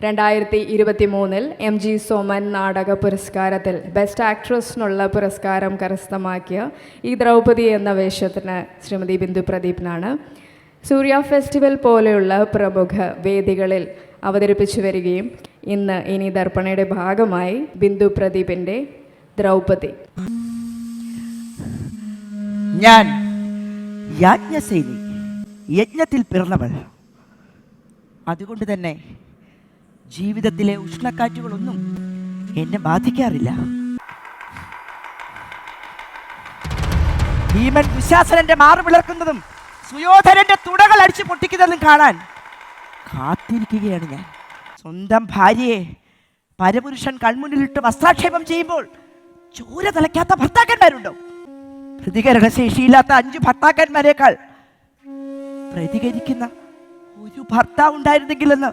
രണ്ടായിരത്തി ഇരുപത്തി മൂന്നിൽ എം ജി സോമൻ നാടക പുരസ്കാരത്തിൽ ബെസ്റ്റ് ആക്ട്രസിനുള്ള പുരസ്കാരം കരസ്ഥമാക്കിയ ഈ ദ്രൗപദി എന്ന വേഷത്തിന് ശ്രീമതി ബിന്ദു പ്രദീപിനാണ്. സൂര്യ ഫെസ്റ്റിവൽ പോലെയുള്ള പ്രമുഖ വേദികളിൽ അവതരിപ്പിച്ചു വരികയും ഇന്ന് ഇനി ദർപ്പണയുടെ ഭാഗമായി ബിന്ദു പ്രദീപിന്റെ ദ്രൗപദി. ഞാൻ യാജ്ഞസേനി യജ്ഞത്തിൽ പിറന്നവൾ. അതുകൊണ്ട് തന്നെ ജീവിതത്തിലെ ഉഷ്ണക്കാറ്റുകളൊന്നും എന്നെ ബാധിക്കാറില്ല. ഭീമൻ ദുശാസനന്റെ മാറു വിളർക്കുന്നതും സുയോധനന്റെ തുടകൾ അടിച്ചു പൊട്ടിക്കുന്നതും കാണാൻ കാത്തിരിക്കുകയാണ് ഞാൻ. സ്വന്തം ഭാര്യയെ പരപുരുഷൻ കൺമുന്നിലിട്ട് വസ്ത്രാക്ഷേപം ചെയ്യുമ്പോൾ ചോര തലയ്ക്കാത്ത ഭർത്താക്കന്മാരുണ്ടോ? പ്രതികരണശേഷിയില്ലാത്ത അഞ്ചു ഭർത്താക്കന്മാരെക്കാൾ പ്രതികരിക്കുന്ന ഒരു ഭർത്താവ് ഉണ്ടായിരുന്നെങ്കിലെന്ന്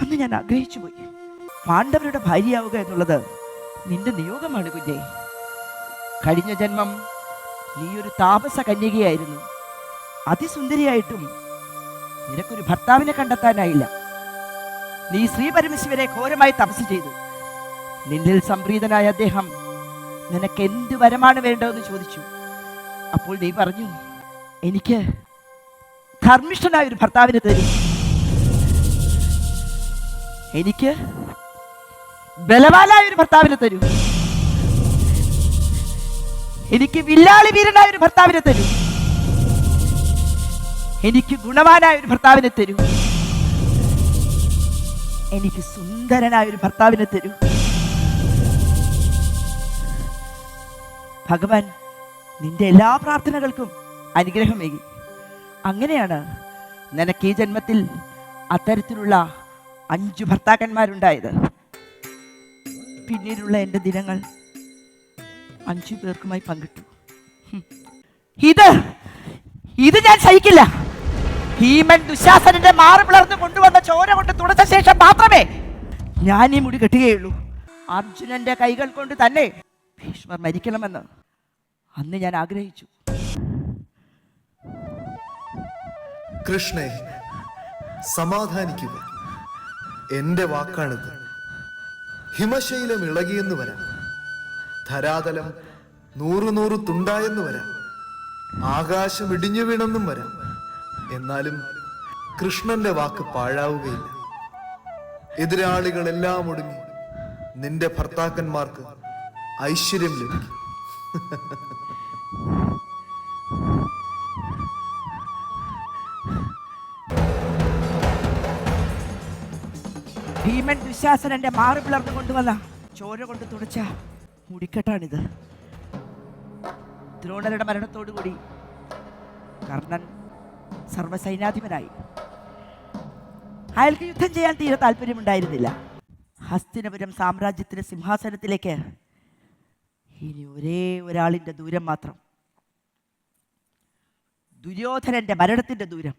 അന്ന് ഞാൻ ആഗ്രഹിച്ചു പോയി. പാണ്ഡവരുടെ ഭാര്യയാവുക എന്നുള്ളത് നിന്റെ നിയോഗമാണ് കുഞ്ഞേ. കഴിഞ്ഞ ജന്മം നീ ഒരു താപസ കന്യകയായിരുന്നു. അതിസുന്ദരിയായിട്ടും നിനക്കൊരു ഭർത്താവിനെ കണ്ടെത്താനായില്ല. നീ ശ്രീ പരമശിവനെ ഘോരമായി തപസ് ചെയ്തു. നിന്നിൽ സംപ്രീതനായ അദ്ദേഹം നിനക്ക് എന്ത് വരമാണ് വേണ്ടതെന്ന് ചോദിച്ചു. അപ്പോൾ നീ പറഞ്ഞു എനിക്ക് ധർമ്മിഷ്ഠനായ ഒരു ഭർത്താവിനെ തരും. എനിക്ക് ബലവാനായ ഒരു ഭർത്താവിനെ തരൂ. എനിക്ക് വില്ലാളി വീരനായ ഒരു ഭർത്താവിനെ തരൂ. എനിക്ക് ഗുണവാനായ ഒരു ഭർത്താവിനെ തരൂ. എനിക്ക് സുന്ദരനായ ഒരു ഭർത്താവിനെ തരൂ. ഭഗവാൻ നിന്റെ എല്ലാ പ്രാർത്ഥനകൾക്കും അനുഗ്രഹമേകി. അങ്ങനെയാണ് നിനക്ക് ഈ ജന്മത്തിൽ അത്തരത്തിലുള്ള അഞ്ചു ഭർത്താക്കന്മാരുണ്ടായത്. പിന്നീടുള്ള എന്റെ ദിനങ്ങൾ അഞ്ചു പേർക്കുമായി പങ്കിട്ടു. ഇത് ഇത് ഞാൻ സഹിക്കില്ല. ഭീമൻ ദുശാസനന്റെ മാറി പിളർന്ന് കൊണ്ടുവന്ന ചോര കൊണ്ട് തുടച്ച ശേഷം മാത്രമേ ഞാൻ ഈ മുടി കെട്ടുകയുള്ളൂ. അർജുനന്റെ കൈകൾ കൊണ്ട് തന്നെ ഭീഷ്മർ മരിക്കണമെന്ന് അന്ന് ഞാൻ ആഗ്രഹിച്ചു. കൃഷ്ണേ സമാധാനിക്കുക. എന്റെ വാക്കാണിത്. ഹിമശൈലം ഇളകിയെന്ന് വരാം. ധരാതലം നൂറു നൂറ് തുണ്ടായെന്ന് വരാം. ആകാശം ഇടിഞ്ഞു വീണെന്നും വരാം. എന്നാലും കൃഷ്ണന്റെ വാക്ക് പാഴാവുകയില്ല. എതിരാളികളെല്ലാം ഒടുങ്ങി. നിന്റെ ഭർത്താക്കന്മാർക്ക് ഐശ്വര്യം ലഭിക്കും. ഭീമൻ ദുശാസൻ എന്റെ മാറി പിളർന്നു കൊണ്ടുവന്ന ചോര കൊണ്ട് തുടച്ച മുടിക്കെട്ടാണിത്. ദ്രോണരുടെ മരണത്തോടുകൂടി കർണൻ സർവസൈനാധിപനായി അയാൾക്ക് യുദ്ധം ചെയ്യാൻ തീരെ താല്പര്യമുണ്ടായിരുന്നില്ല. ഹസ്തിനപുരം സാമ്രാജ്യത്തിന്റെ സിംഹാസനത്തിലേക്ക് ഇനി ഒരേ ഒരാളിന്റെ ദൂരം മാത്രം. ദുര്യോധനന്റെ മരണത്തിന്റെ ദൂരം.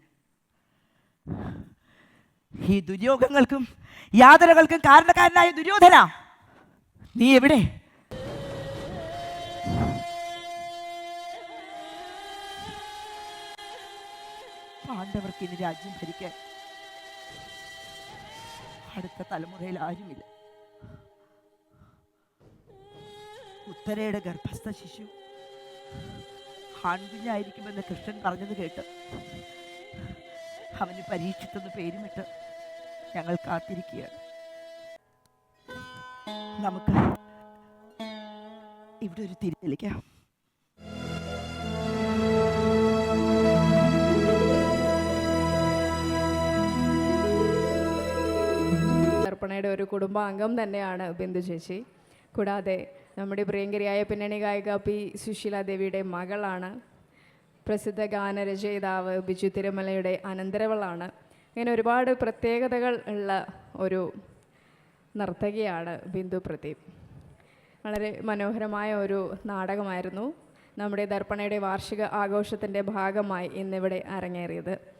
ഈ ദുര്യോഗങ്ങൾക്കും യാതനകൾക്കും കാരണക്കാരനായ ദുര്യോധന. നീ എവിടെ? പാണ്ഡവർക്ക് ഇനി രാജ്യം ഭരിക്കാൻ അടുത്ത തലമുറയിൽ ആരുമില്ല. ഉത്തരയുടെ ഗർഭസ്ഥ ശിശു. ആൺകുഞ്ഞായിരിക്കുമെന്ന് കൃഷ്ണൻ പറഞ്ഞത് കേട്ട് അവന് പരീക്ഷിച്ചെന്ന് പേരുമിട്ട് ഞങ്ങൾ കാത്തിരിക്കുകയാണ്. നമുക്ക് ഇവിടെ ഒരു തിരിച്ചലിക്കാം ർപ്പണയുടെ ഒരു കുടുംബാംഗം തന്നെയാണ് ബിന്ദു ചേച്ചി. കൂടാതെ നമ്മുടെ പ്രിയങ്കരിയായ പിന്നണി ഗായിക പി സുശീല ദേവിയുടെ മകളാണ് പ്രസിദ്ധ ഗാനരചയിതാവ് ബിജു തിരുമലയുടെ അനന്തരവളാണ്. ഇങ്ങനെ ഒരുപാട് പ്രത്യേകതകൾ ഉള്ള ഒരു നർത്തകിയാണ് ബിന്ദു പ്രദീപ്. വളരെ മനോഹരമായ ഒരു നാടകമായിരുന്നു നമ്മുടെ ദർപ്പണയുടെ വാർഷിക ആഘോഷത്തിന്റെ ഭാഗമായി ഇന്നിവിടെ അരങ്ങേറിയത്.